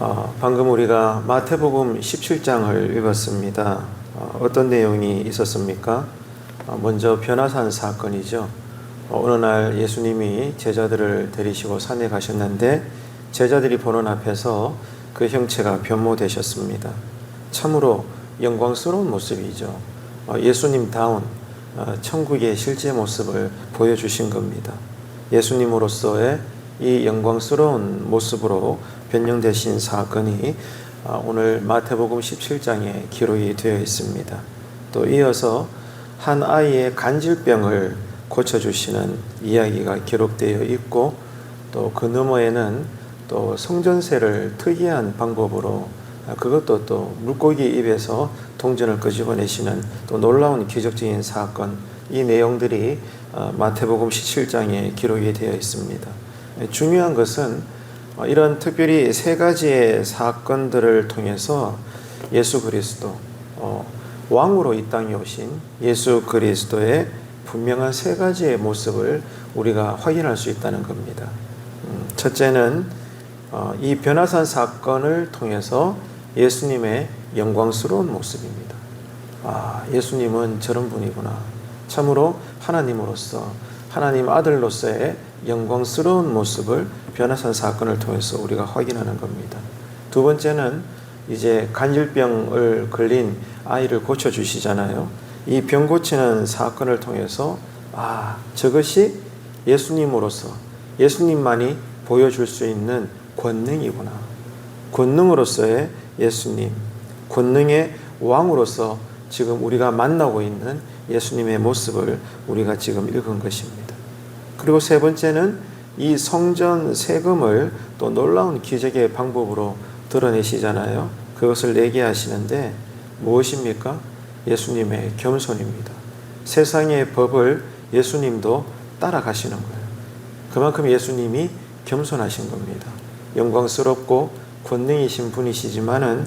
어, 방금 우리가 마태복음 17장을 읽었습니다. 어, 어떤 내용이 있었습니까? 어, 먼저 변화산 사건이죠. 어, 어느 날 예수님이 제자들을 데리시고 산에 가셨는데 제자들이 보는 앞에서 그 형체가 변모되셨습니다. 참으로 영광스러운 모습이죠. 어, 예수님다운 어, 천국의 실제 모습을 보여주신 겁니다. 예수님으로서의 이 영광스러운 모습으로 변형되신 사건이 아, 오늘 마태복음 17장에 기록이 되어 있습니다. 또 이어서 한 아이의 간질병을 고쳐주시는 이야기가 기록되어 있고 또 그 너머에는 또 성전세를 특이한 방법으로 아, 그것도 또 물고기 입에서 동전을 끄집어내시는 또 놀라운 기적적인 사건 이 내용들이 아, 마태복음 17장에 기록이 되어 있습니다. 중요한 것은 어, 이런 특별히 세 가지의 사건들을 통해서 예수 그리스도 어, 왕으로 이 땅에 오신 예수 그리스도의 분명한 세 가지의 모습을 우리가 확인할 수 있다는 겁니다. 음, 첫째는 어, 이 변화산 사건을 통해서 예수님의 영광스러운 모습입니다. 아, 예수님은 저런 분이구나. 참으로 하나님으로서 하나님 아들로서의 영광스러운 모습을 변화산 사건을 통해서 우리가 확인하는 겁니다. 두 번째는 이제 간질병을 걸린 아이를 고쳐 주시잖아요. 이 병 고치는 사건을 통해서 아, 저것이 예수님으로서 예수님만이 보여줄 수 있는 권능이구나. 권능으로서의 예수님, 권능의 왕으로서 지금 우리가 만나고 있는 예수님의 모습을 우리가 지금 읽은 것입니다. 그리고 세 번째는 이 성전 세금을 또 놀라운 기적의 방법으로 드러내시잖아요. 그것을 내게 하시는데 무엇입니까? 예수님의 겸손입니다. 세상의 법을 예수님도 따라가시는 거예요. 그만큼 예수님이 겸손하신 겁니다. 영광스럽고 권능이신 분이시지만은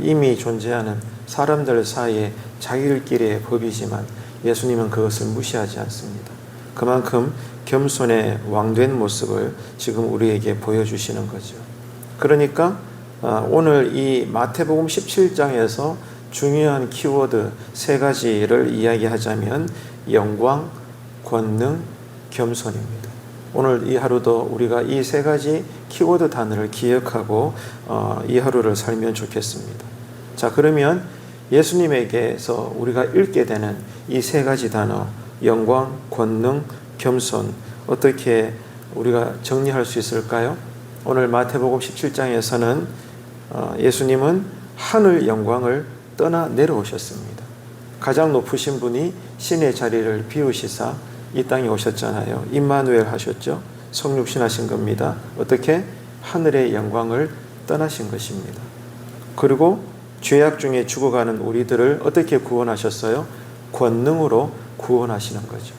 이미 존재하는 사람들 사이에 자기들끼리의 법이지만 예수님은 그것을 무시하지 않습니다. 그만큼 겸손의 왕된 모습을 지금 우리에게 보여주시는 거죠. 그러니까 아, 오늘 이 마태복음 17장에서 중요한 키워드 세 가지를 이야기하자면 영광, 권능, 겸손입니다. 오늘 이 하루도 우리가 이 세 가지 키워드 단어를 기억하고 어, 이 하루를 살면 좋겠습니다. 자, 그러면 예수님에게서 우리가 읽게 되는 이 세 가지 단어, 영광, 권능, 겸손, 어떻게 우리가 정리할 수 있을까요? 오늘 마태복음 17장에서는 어, 예수님은 하늘 영광을 떠나 내려오셨습니다. 가장 높으신 분이 신의 자리를 비우시사 이 땅에 오셨잖아요. 임마누엘 하셨죠. 성육신 하신 겁니다. 어떻게? 하늘의 영광을 떠나신 것입니다. 그리고 죄악 중에 죽어가는 우리들을 어떻게 구원하셨어요? 권능으로 구원하시는 거죠.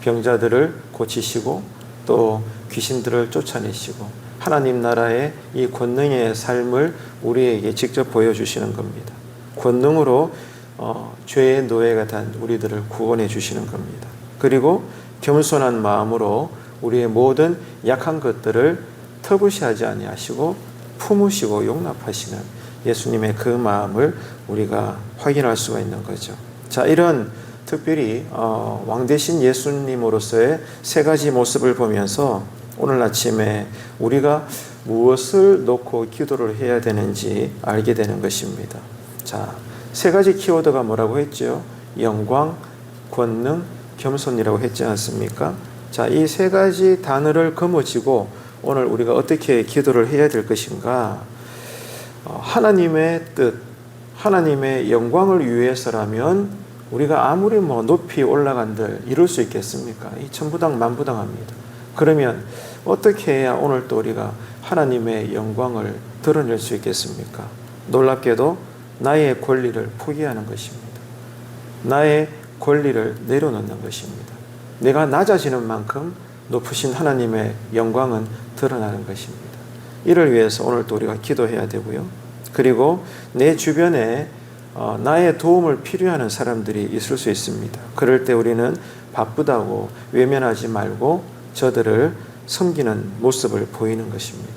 병자들을 고치시고 또 귀신들을 쫓아내시고 하나님 나라의 이 권능의 삶을 우리에게 직접 보여주시는 겁니다. 권능으로 어, 죄의 노예가 된 우리들을 구원해 주시는 겁니다. 그리고 겸손한 마음으로 우리의 모든 약한 것들을 터부시하지 아니하시고 품으시고 용납하시는 예수님의 그 마음을 우리가 확인할 수가 있는 거죠. 자, 이런 특별히 어, 왕 대신 예수님으로서의 세 가지 모습을 보면서 오늘 아침에 우리가 무엇을 놓고 기도를 해야 되는지 알게 되는 것입니다. 자, 세 가지 키워드가 뭐라고 했죠? 영광, 권능, 겸손이라고 했지 않습니까? 자, 이 세 가지 단어를 거머쥐고 오늘 우리가 어떻게 기도를 해야 될 것인가? 어, 하나님의 뜻, 하나님의 영광을 위해서라면 우리가 아무리 뭐 높이 올라간들 이룰 수 있겠습니까? 이 천부당 만부당합니다. 그러면 어떻게 해야 오늘 또 우리가 하나님의 영광을 드러낼 수 있겠습니까? 놀랍게도 나의 권리를 포기하는 것입니다. 나의 권리를 내려놓는 것입니다. 내가 낮아지는 만큼 높으신 하나님의 영광은 드러나는 것입니다. 이를 위해서 오늘 또 우리가 기도해야 되고요. 그리고 내 주변에 어, 나의 도움을 필요하는 사람들이 있을 수 있습니다. 그럴 때 우리는 바쁘다고 외면하지 말고 저들을 섬기는 모습을 보이는 것입니다.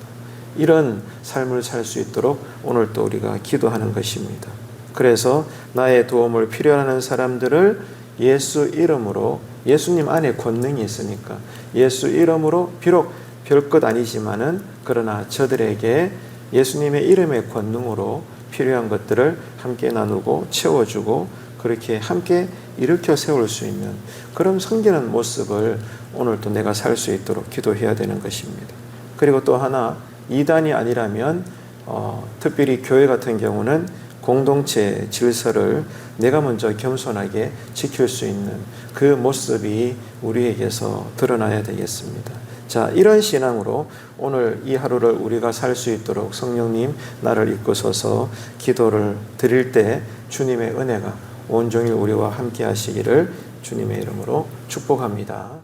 이런 삶을 살 수 있도록 오늘 또 우리가 기도하는 것입니다. 그래서 나의 도움을 필요하는 사람들을 예수 이름으로 예수님 안에 권능이 있으니까 예수 이름으로 비록 별것 아니지만은 그러나 저들에게 예수님의 이름의 권능으로 필요한 것들을 함께 나누고 채워주고 그렇게 함께 일으켜 세울 수 있는 그런 섬기는 모습을 오늘 또 내가 살 수 있도록 기도해야 되는 것입니다. 그리고 또 하나 이단이 아니라면 어, 특별히 교회 같은 경우는 공동체 질서를 내가 먼저 겸손하게 지킬 수 있는 그 모습이 우리에게서 드러나야 되겠습니다. 자, 이런 신앙으로 오늘 이 하루를 우리가 살 수 있도록 성령님 나를 이끄소서 기도를 드릴 때 주님의 은혜가 온종일 우리와 함께 하시기를 주님의 이름으로 축복합니다.